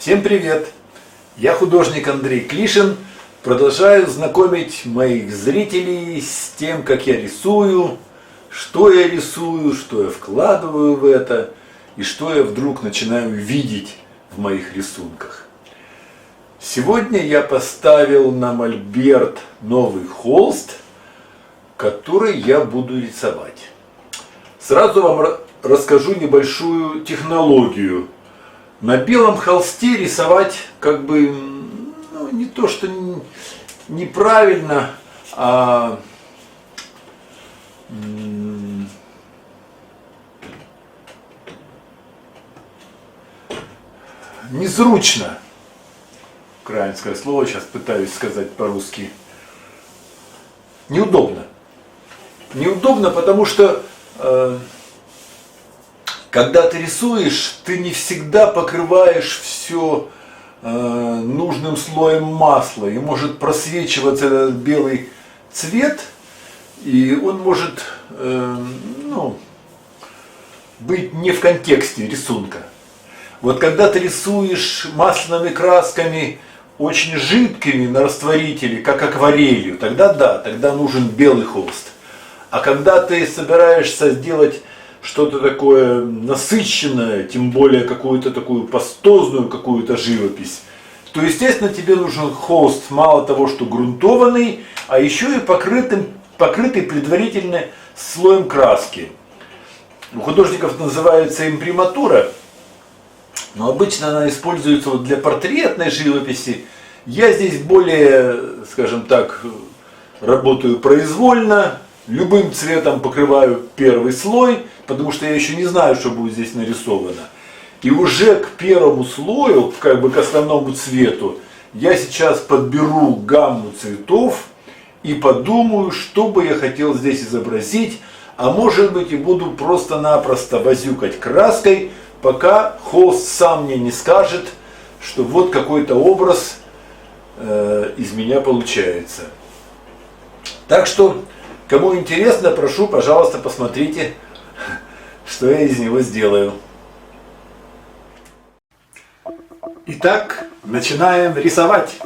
Всем привет! Я художник Андрей Клишин. Продолжаю знакомить моих зрителей с тем, как я рисую, что я рисую, что я вкладываю в это и что я вдруг начинаю видеть в моих рисунках. Сегодня я поставил на мольберт новый холст, который я буду рисовать. Сразу вам расскажу небольшую технологию. На белом холсте рисовать как бы ну, не то, что неправильно, а незручно. Украинское слово сейчас пытаюсь сказать по-русски. Неудобно. Неудобно, потому что э, когда ты рисуешь, ты не всегда покрываешь все э, нужным слоем масла. И может просвечиваться этот белый цвет, и он может э, ну, быть не в контексте рисунка. Вот когда ты рисуешь масляными красками, очень жидкими на растворителе, как акварелью, тогда да, тогда нужен белый холст. А когда ты собираешься сделать что-то такое насыщенное, тем более какую-то такую пастозную какую-то живопись, то, естественно, тебе нужен холст мало того, что грунтованный, а еще и покрытым, покрытый предварительно слоем краски. У художников называется имприматура, но обычно она используется вот для портретной живописи. Я здесь более, скажем так, работаю произвольно, любым цветом покрываю первый слой, потому что я еще не знаю, что будет здесь нарисовано. И уже к первому слою, как бы к основному цвету, я сейчас подберу гамму цветов и подумаю, что бы я хотел здесь изобразить, а может быть и буду просто-напросто возюкать краской, пока холст сам мне не скажет, что вот какой-то образ э, из меня получается. Так что Кому интересно, прошу, пожалуйста, посмотрите, что я из него сделаю. Итак, начинаем рисовать.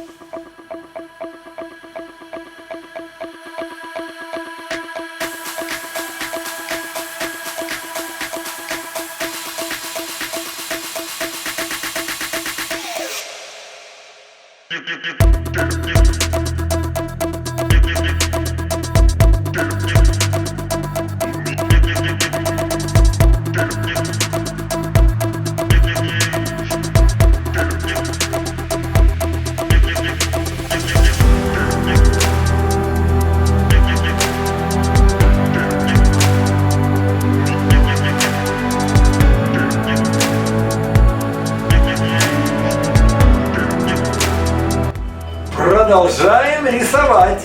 Продолжаем рисовать.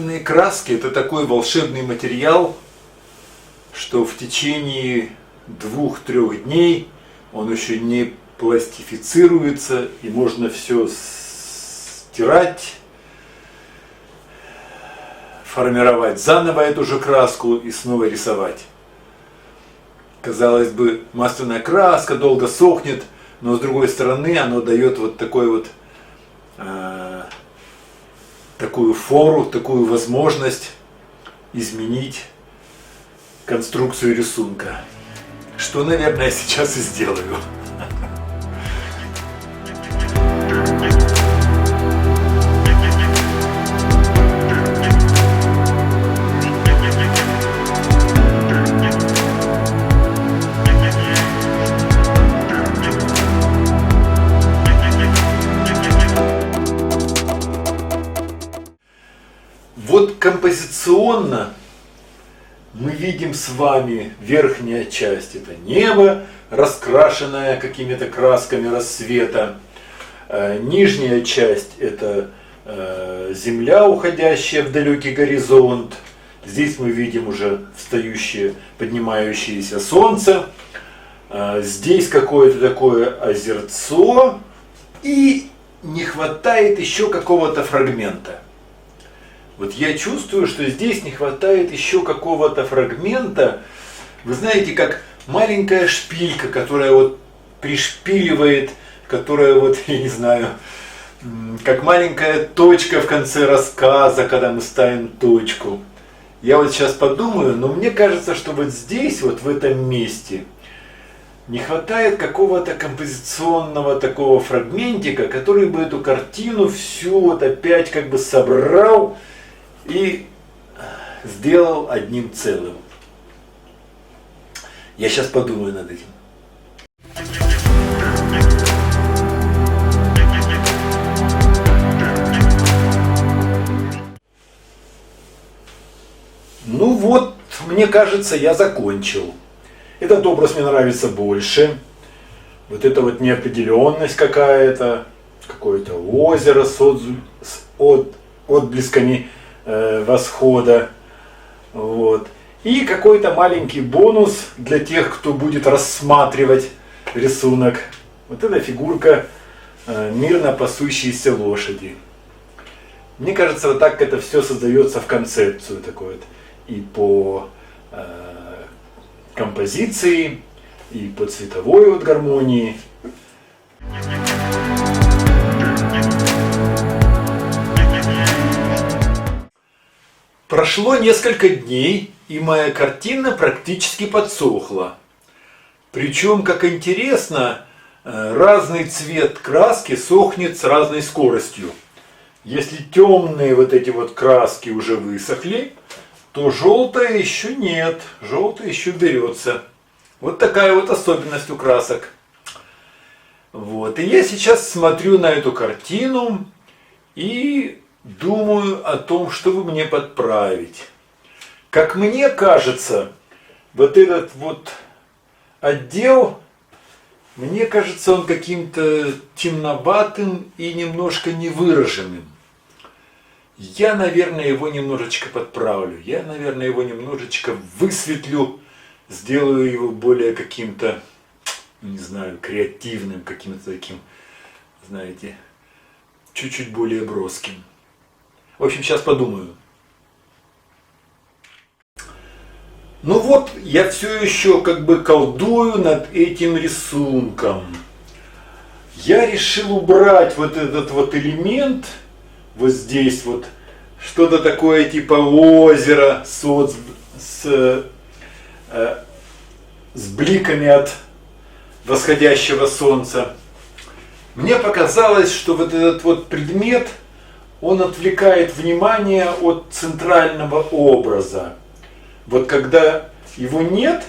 Масляные краски это такой волшебный материал, что в течение двух-трех дней он еще не пластифицируется и можно все стирать, формировать заново эту же краску и снова рисовать. Казалось бы, масляная краска долго сохнет, но с другой стороны оно дает вот такой вот такую фору, такую возможность изменить конструкцию рисунка. Что, наверное, я сейчас и сделаю. Вот композиционно мы видим с вами верхняя часть, это небо, раскрашенное какими-то красками рассвета. Э, нижняя часть это э, земля, уходящая в далекий горизонт. Здесь мы видим уже встающее, поднимающееся солнце. Э, здесь какое-то такое озерцо. И не хватает еще какого-то фрагмента. Вот я чувствую, что здесь не хватает еще какого-то фрагмента. Вы знаете, как маленькая шпилька, которая вот пришпиливает, которая вот, я не знаю, как маленькая точка в конце рассказа, когда мы ставим точку. Я вот сейчас подумаю, но мне кажется, что вот здесь, вот в этом месте, не хватает какого-то композиционного такого фрагментика, который бы эту картину всю вот опять как бы собрал и сделал одним целым. Я сейчас подумаю над этим. Ну вот, мне кажется, я закончил. Этот образ мне нравится больше. Вот эта вот неопределенность какая-то, какое-то озеро с, от, с от, отблесками э, восхода. Вот. И какой-то маленький бонус для тех, кто будет рассматривать рисунок. Вот эта фигурка э, мирно пасущейся лошади. Мне кажется, вот так это все создается в концепцию такой вот. И по э, композиции, и по цветовой вот гармонии. Прошло несколько дней, и моя картина практически подсохла. Причем, как интересно, э, разный цвет краски сохнет с разной скоростью. Если темные вот эти вот краски уже высохли, то желтая еще нет, желтая еще берется. Вот такая вот особенность у красок. Вот. И я сейчас смотрю на эту картину и думаю о том, чтобы мне подправить. Как мне кажется, вот этот вот отдел, мне кажется, он каким-то темноватым и немножко невыраженным. Я, наверное, его немножечко подправлю. Я, наверное, его немножечко высветлю, сделаю его более каким-то, не знаю, креативным, каким-то таким, знаете, чуть-чуть более броским. В общем, сейчас подумаю. Ну вот, я все еще как бы колдую над этим рисунком. Я решил убрать вот этот вот элемент, вот здесь вот, что-то такое типа озера с, вот, с, э, с бликами от восходящего солнца. Мне показалось, что вот этот вот предмет – он отвлекает внимание от центрального образа. Вот когда его нет,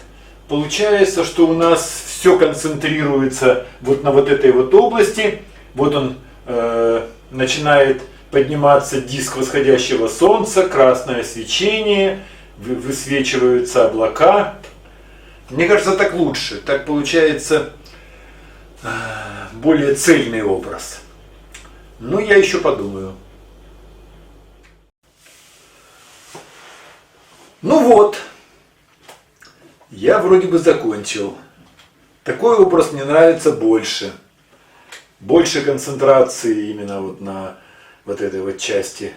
получается, что у нас все концентрируется вот на вот этой вот области. Вот он э, начинает подниматься диск восходящего солнца, красное свечение, высвечиваются облака. Мне кажется, так лучше. Так получается э, более цельный образ. Но я еще подумаю. Ну вот, я вроде бы закончил. Такой образ мне нравится больше. Больше концентрации именно вот на вот этой вот части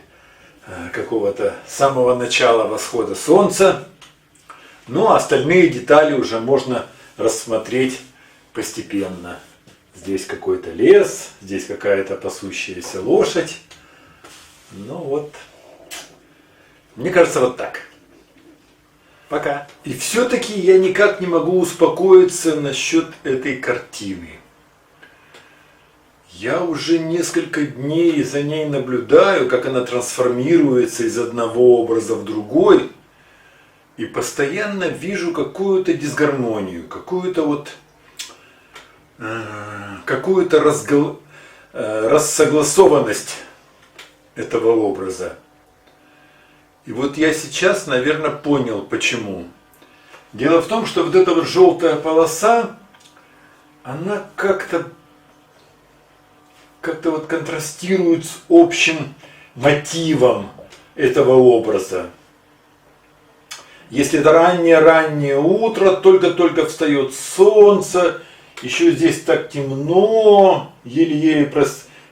э, какого-то самого начала восхода солнца. Ну а остальные детали уже можно рассмотреть постепенно. Здесь какой-то лес, здесь какая-то пасущаяся лошадь. Ну вот, мне кажется, вот так. Пока. И все-таки я никак не могу успокоиться насчет этой картины. Я уже несколько дней за ней наблюдаю, как она трансформируется из одного образа в другой, и постоянно вижу какую-то дисгармонию, какую-то вот э, какую-то разгл... Э, рассогласованность этого образа. И вот я сейчас, наверное, понял, почему. Дело в том, что вот эта вот желтая полоса, она как-то как-то вот контрастирует с общим мотивом этого образа. Если это раннее-раннее утро, только-только встает солнце, еще здесь так темно, еле-еле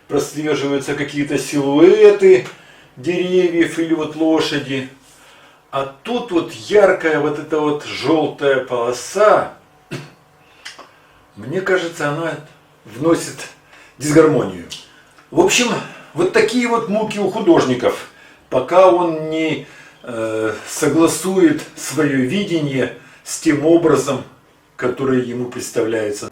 прослеживаются какие-то силуэты деревьев или вот лошади. А тут вот яркая вот эта вот желтая полоса, мне кажется, она вносит дисгармонию. В общем, вот такие вот муки у художников, пока он не э, согласует свое видение с тем образом, который ему представляется.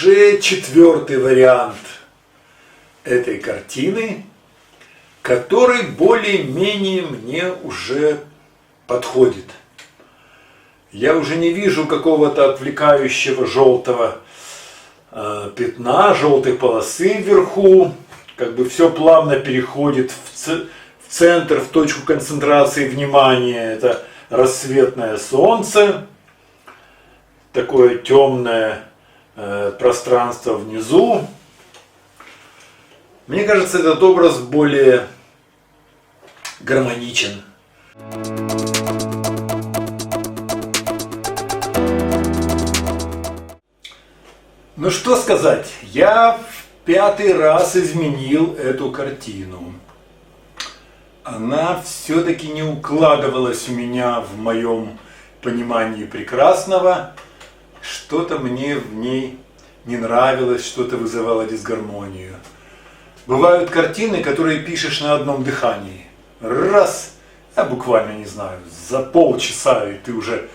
Уже четвертый вариант этой картины, который более-менее мне уже подходит. Я уже не вижу какого-то отвлекающего желтого э, пятна, желтой полосы вверху. Как бы все плавно переходит в, ц- в центр, в точку концентрации внимания. Это рассветное солнце такое темное э, пространство внизу. Мне кажется, этот образ более гармоничен. Ну что сказать, я в пятый раз изменил эту картину. Она все-таки не укладывалась у меня в моем понимании прекрасного что-то мне в ней не нравилось, что-то вызывало дисгармонию. Бывают картины, которые пишешь на одном дыхании. Раз, я буквально не знаю, за полчаса, и ты уже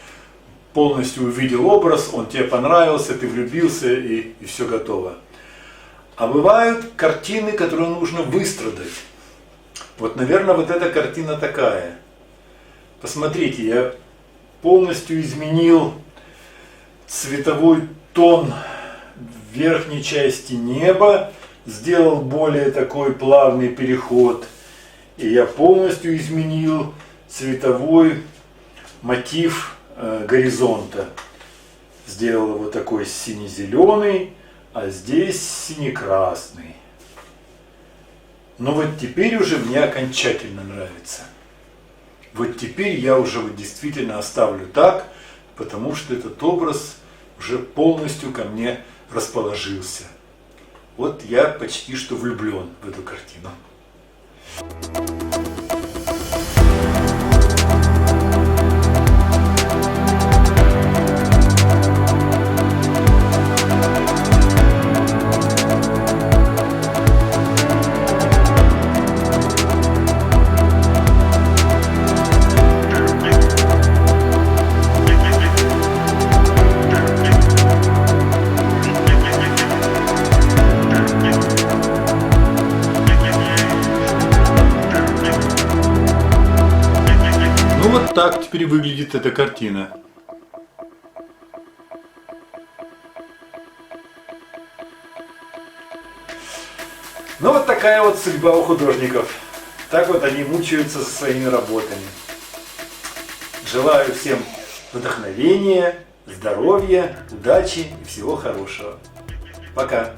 полностью увидел образ, он тебе понравился, ты влюбился, и, и все готово. А бывают картины, которые нужно выстрадать. Вот, наверное, вот эта картина такая. Посмотрите, я полностью изменил цветовой тон верхней части неба, сделал более такой плавный переход. И я полностью изменил цветовой мотив э, горизонта. Сделал его такой сине-зеленый, а здесь сине-красный. Но вот теперь уже мне окончательно нравится. Вот теперь я уже вот действительно оставлю так, потому что этот образ уже полностью ко мне расположился. Вот я почти что влюблен в эту картину. Так теперь выглядит эта картина. Ну вот такая вот судьба у художников. Так вот они мучаются со своими работами. Желаю всем вдохновения, здоровья, удачи и всего хорошего. Пока.